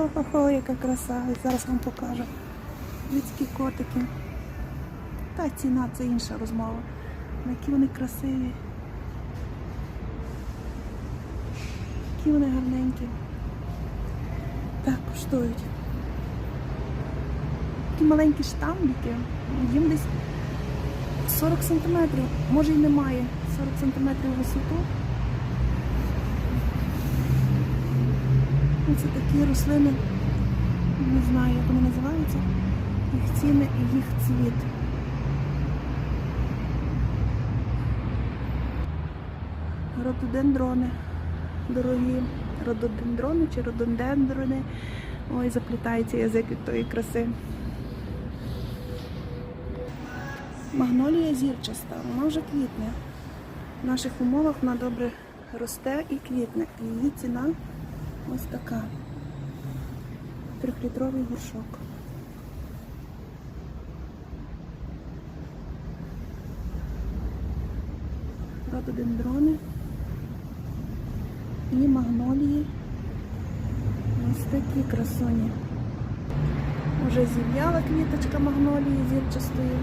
Хо-хо-хо, яка краса. Зараз вам покажу. Людські котики. Та ціна це інша розмова. Які вони красиві. Які вони гарненькі. Так, коштують. Такі маленькі штамбики. Їм десь 40 сантиметрів. Може і немає. 40 сантиметрів висоту. Це такі рослини, не знаю, як вони називаються. Їх ціни і їх цвіт. Рододендрони. Дорогі рододендрони чи рододендрони. Ой, заплітається язик від тої краси. Магнолія зірчаста, вона вже квітне. В наших умовах вона добре росте і квітне. Її ціна ось така. Трьохлітровий горшок. Рододендрони і магнолії. Ось такі красуні. Уже зів'яла квіточка магнолії зірчастої.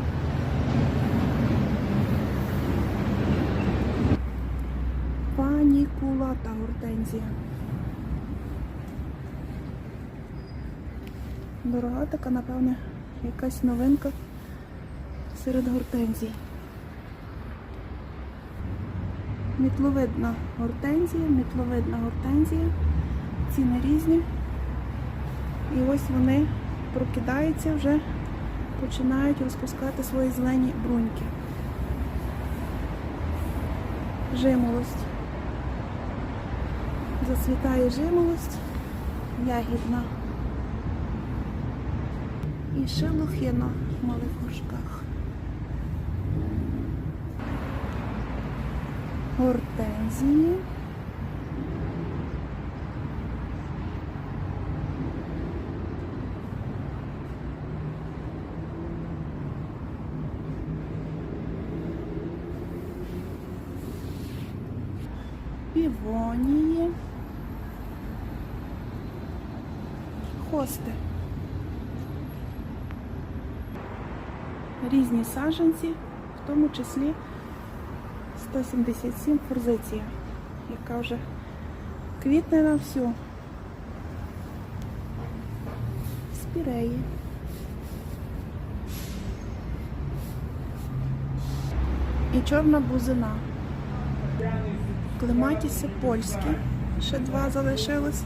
Панікулата гортензія. Дорога така, напевне, якась новинка серед гортензій. Мітловидна гортензія, мітловидна гортензія. Ціни різні. І ось вони прокидаються вже, починають розпускати свої зелені бруньки. Жимолость. Зацвітає жимолость, ягідна. І шелухина в малих горшках. Гортензії. Півонії. Хости. Різні саджанці, в тому числі 177 форзиція, яка вже квітне на всю. Спіреї. І чорна бузина. Клематіси польські. Ще два залишилось.